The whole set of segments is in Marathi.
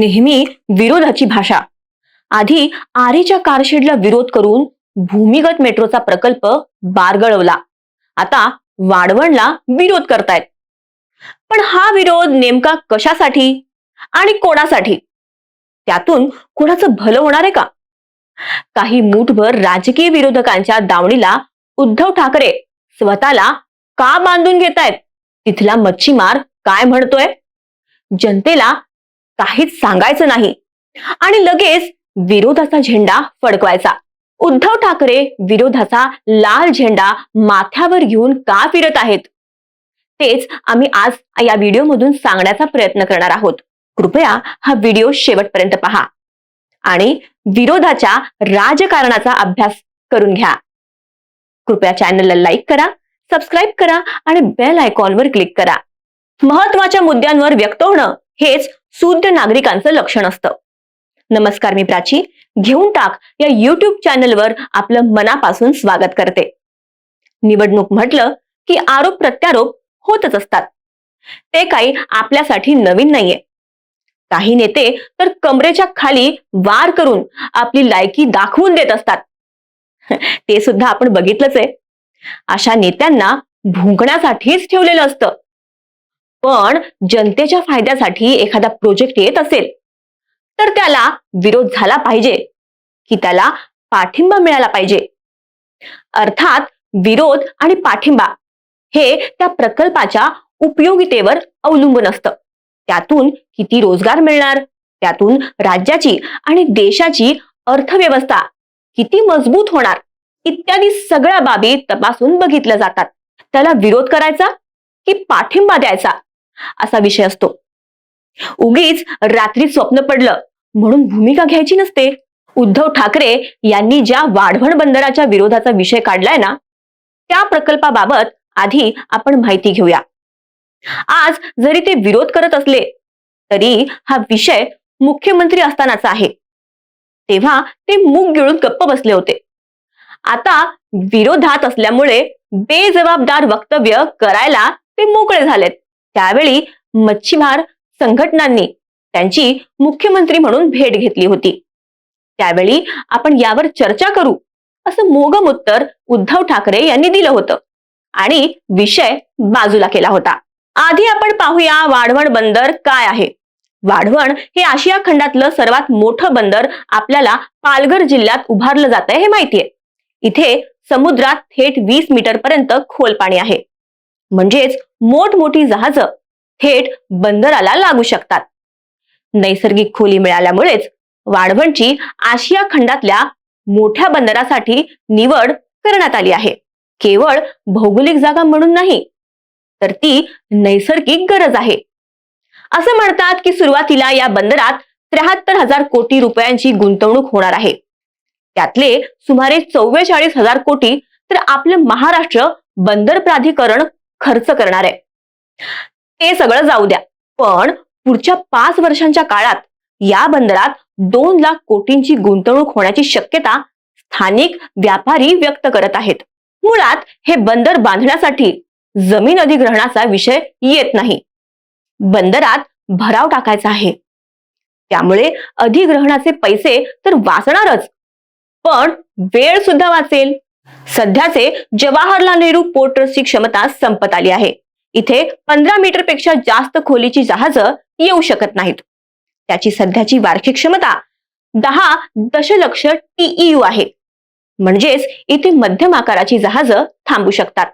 नेहमी विरोधाची भाषा. आधी आरेच्या कारशेडला विरोध करून भूमिगत मेट्रोचा प्रकल्प बारगळवला. आता वाढवणला विरोध करतायत. पण हा विरोध नेमका कशासाठी आणि कोणासाठी? त्यातून कोणाचं भलं होणार आहे का? काही मूठभर राजकीय विरोधकांच्या दावणीला उद्धव ठाकरे स्वतःला का बांधून घेतायत? तिथला मच्छीमार काय म्हणतोय? जनतेला काहीच सांगायचं नाही. आणि लगेच विरोधाचा झेंडा फडकवायचा. उद्धव ठाकरे विरोधाचा लाल झेंडा माथ्यावर घेऊन का फिरत आहेत? तेच आम्ही आज या व्हिडिओमधून सांगण्याचा प्रयत्न करणार आहोत. कृपया हा व्हिडिओ शेवटपर्यंत पहा. आणि विरोधाच्या राजकारणाचा अभ्यास करून घ्या. कृपया चॅनलला लाईक करा सबस्क्राईब करा आणि बेल आयकॉनवर क्लिक करा. महत्त्वाच्या मुद्द्यांवर व्यक्त होणं हेच शुद्ध नागरिकांचं लक्षण असतं. नमस्कार मी प्राची. घेऊन टाक या युट्यूब चॅनलवर आपलं मनापासून स्वागत करते. निवडणूक म्हटलं की आरोप प्रत्यारोप होतच असतात. ते काही आपल्यासाठी नवीन नाहीये. काही नेते तर कमरेच्या खाली वार करून आपली लायकी दाखवून देत असतात. ते सुद्धा आपण बघितलंच आहे. अशा नेत्यांना भुंकण्यासाठीच ठेवलेलं असतं. पण जनतेच्या फायद्यासाठी एखादा प्रोजेक्ट येत असेल तर त्याला विरोध झाला पाहिजे की त्याला पाठिंबा मिळाला पाहिजे. अर्थात विरोध आणि पाठिंबा हे त्या प्रकल्पाच्या उपयोगितेवर अवलंबून असतं. त्यातून किती रोजगार मिळणार त्यातून राज्याची आणि देशाची अर्थव्यवस्था किती मजबूत होणार इत्यादी सगळ्या बाबी तपासून बघितल्या जातात. त्याला विरोध करायचा की पाठिंबा द्यायचा? असा विषय असतो. उगीच रात्री स्वप्न पडलं म्हणून भूमिका घ्यायची नसते. उद्धव ठाकरे यांनी ज्या वाढवण बंदराच्या विरोधाचा विषय काढलाय ना त्या प्रकल्पाबाबत आधी आपण माहिती घेऊया. आज जरी ते विरोध करत असले तरी हा विषय मुख्यमंत्री असतानाचा आहे. तेव्हा ते मूग गिळून गप्प बसले होते. आता विरोधात असल्यामुळे बेजबाबदार वक्तव्य करायला ते मोकळे झालेत. त्यावेळी मच्छीमार संघटनांनी त्यांची मुख्यमंत्री म्हणून भेट घेतली होती. त्यावेळी आपण यावर चर्चा करू असं मोगम उत्तर उद्धव ठाकरे यांनी दिलं होतं आणि विषय बाजूला केला होता. आधी आपण पाहूया वाढवण बंदर काय आहे. वाढवण हे आशिया खंडातलं सर्वात मोठं बंदर आपल्याला पालघर जिल्ह्यात उभारलं जात आहे हे माहितीये. इथे समुद्रात थेट वीस मीटर पर्यंत खोल पाणी आहे. म्हणजेच मोठमोठी जहाजं थेट बंदराला लागू शकतात. नैसर्गिक खोली मिळाल्यामुळेच वाढवणची आशिया खंडातल्या मोठ्या बंदरासाठी निवड करण्यात आली आहे. केवळ भौगोलिक जागा म्हणून नाही तर ती नैसर्गिक गरज आहे. असं म्हणतात की सुरुवातीला या बंदरात त्र्याहत्तर हजार कोटी रुपयांची गुंतवणूक होणार आहे. त्यातले सुमारे चव्वेचाळीस हजार कोटी तर आपलं महाराष्ट्र बंदर प्राधिकरण खर्च करणार. आहे ते सगळं जाऊ द्या. पण पुढच्या पाच वर्षांच्या काळात या बंदरात दोन लाख कोटींची गुंतवणूक होण्याची शक्यता स्थानिक व्यापारी व्यक्त करत आहेत. मुळात हे बंदर बांधण्यासाठी जमीन अधिग्रहणाचा विषय येत नाही. बंदरात भराव टाकायचा आहे. त्यामुळे अधिग्रहणाचे पैसे तर वाचणारच. पण वेळ सुद्धा वाचेल. सध्याचे जवाहरलाल नेहरू पोर्ट ट्रस्टची क्षमता संपत आली आहे. इथे पंधरा मीटरपेक्षा जास्त खोलीची जहाजं येऊ शकत नाहीत. त्याची सध्याची वार्षिक क्षमता दहा दशलक्ष टीईयू आहे. म्हणजेच इथे मध्यम आकाराची जहाजं थांबू शकतात.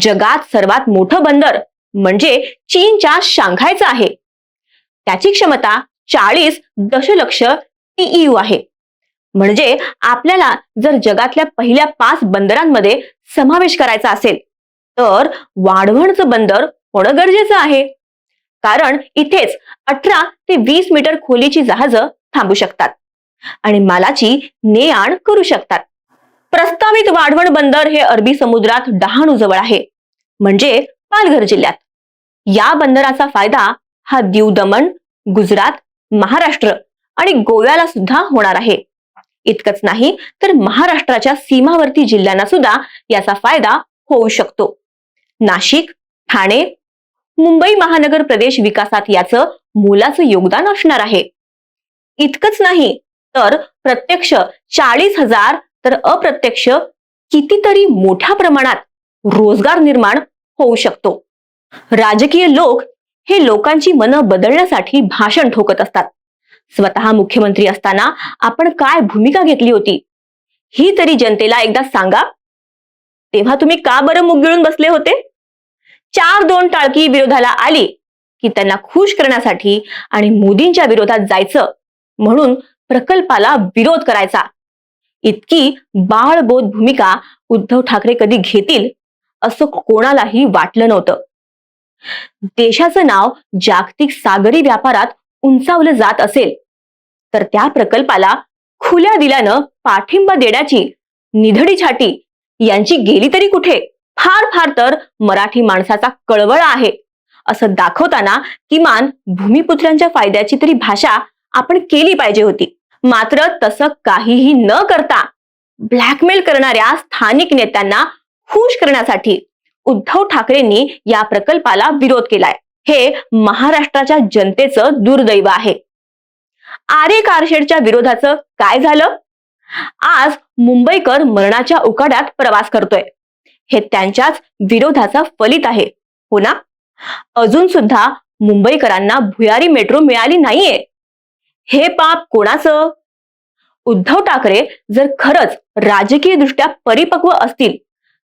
जगात सर्वात मोठं बंदर म्हणजे चीनच्या शांघायचं आहे. त्याची क्षमता चाळीस दशलक्ष टीईयू आहे. म्हणजे आपल्याला जर जगातल्या पहिल्या पाच बंदरांमध्ये समावेश करायचा असेल तर वाढवणचं बंदर होणं गरजेचं आहे. कारण इथेच अठरा ते वीस मीटर खोलीची जहाजं थांबू शकतात आणि मालाची ने आण करू शकतात. प्रस्तावित वाढवण बंदर हे अरबी समुद्रात डहाणू जवळ आहे म्हणजे पालघर जिल्ह्यात. या बंदराचा फायदा हा दीव दमण गुजरात महाराष्ट्र आणि गोव्याला सुद्धा होणार आहे. इतकंच नाही तर महाराष्ट्राच्या सीमावर्ती जिल्ह्यांना सुद्धा याचा फायदा होऊ शकतो. नाशिक ठाणे मुंबई महानगर प्रदेश विकासात याचं मोलाचं योगदान असणार आहे. इतकंच नाही तर प्रत्यक्ष चाळीस हजार तर अप्रत्यक्ष कितीतरी मोठ्या प्रमाणात रोजगार निर्माण होऊ शकतो. राजकीय लोक हे लोकांची मनं बदलण्यासाठी भाषण ठोकत असतात. स्वतः मुख्यमंत्री असताना आपण काय भूमिका घेतली होती? ही तरी जनतेला एकदा सांगा. तेव्हा तुम्ही का बरं मुगगिळून बसले होते? चार दोन टाळकी विरोधाला आली की त्यांना खुश करण्यासाठी आणि मोदींच्या विरोधात जायचं म्हणून प्रकल्पाला विरोध करायचा. इतकी बाळबोध भूमिका उद्धव ठाकरे कधी घेतील असं कोणालाही वाटलं नव्हतं. देशाचं नाव जागतिक सागरी व्यापारात उंचावलं जात असेल. तर त्या प्रकल्पाला खुल्या दिल्यानं पाठिंबा देण्याची निधडी छाटी. यांची गेली तरी कुठे? फार फार तर मराठी माणसाचा कळवळ आहे. असं दाखवताना किमान भूमिपुत्रांच्या फायद्याची तरी भाषा आपण केली पाहिजे होती. मात्र तसं काहीही न करता ब्लॅकमेल करणाऱ्या स्थानिक नेत्यांना खुश करण्यासाठी उद्धव ठाकरेंनी या प्रकल्पाला विरोध केलाय. हे महाराष्ट्राच्या जनतेचं दुर्दैव आहे. आरे कारशेडच्या विरोधाचं काय झालं? आज मुंबईकर मरणाच्या उकाड्यात प्रवास करतोय. हे त्यांच्याच विरोधाचा फलित आहे. हो ना? अजून सुद्धा मुंबईकरांना भुयारी मेट्रो मिळाली नाहीये. हे पाप कोणाचं? उद्धव ठाकरे जर खरंच राजकीय दृष्ट्या परिपक्व असतील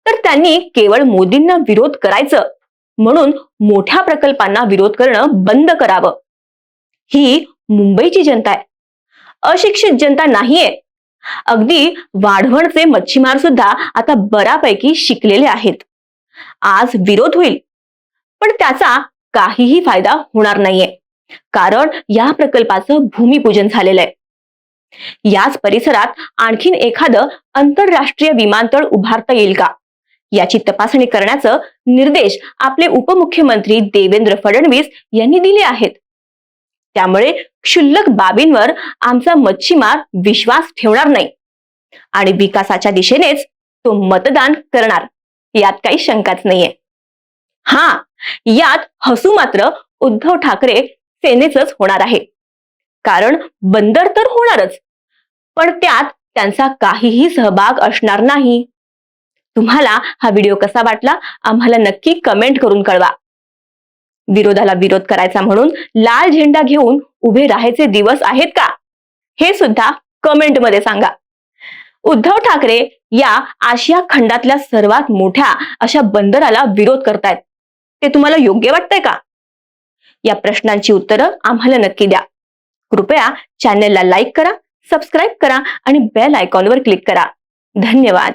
तर त्यांनी केवळ मोदींना विरोध करायचं म्हणून मोठ्या प्रकल्पांना विरोध करणं बंद करावं. ही मुंबईची जनता आहे. अशिक्षित जनता नाहीये. अगदी वाढवणचे मच्छीमार सुद्धा आता बऱ्यापैकी शिकलेले आहेत. आज विरोध होईल. पण त्याचा काहीही फायदा होणार नाहीये. कारण या प्रकल्पाचं भूमिपूजन झालेलं आहे. याच परिसरात आणखीन एखादं आंतरराष्ट्रीय विमानतळ उभारता येईल का? याची तपासणी करण्याचं निर्देश आपले उपमुख्यमंत्री देवेंद्र फडणवीस यांनी दिले आहेत. त्यामुळे क्षुल्लक बाबींवर आमचा मच्छीमार विश्वास ठेवणार नाही. आणि विकासाच्या दिशेनेच तो मतदान करणार यात काही शंकाच नाहीये. हा यात हसू मात्र उद्धव ठाकरे सेनेचच होणार आहे. कारण बंदर तर होणारच पण त्यात त्यांचा काहीही सहभाग असणार नाही. तुम्हाला हा व्हिडिओ कसा वाटला? आम्हाला नक्की कमेंट करून कळवा. विरोधाला विरोध करायचा म्हणून लाल झेंडा घेऊन उभे राहायचे दिवस आहेत का? हे सुद्धा कमेंटमध्ये सांगा. उद्धव ठाकरे या आशिया खंडातल्या सर्वात मोठ्या अशा बंदराला विरोध करतायत. ते तुम्हाला योग्य वाटतंय का? या प्रश्नांची उत्तरं आम्हाला नक्की द्या. कृपया चॅनलला लाईक करा सबस्क्राईब करा आणि बेल आयकॉनवर क्लिक करा. धन्यवाद.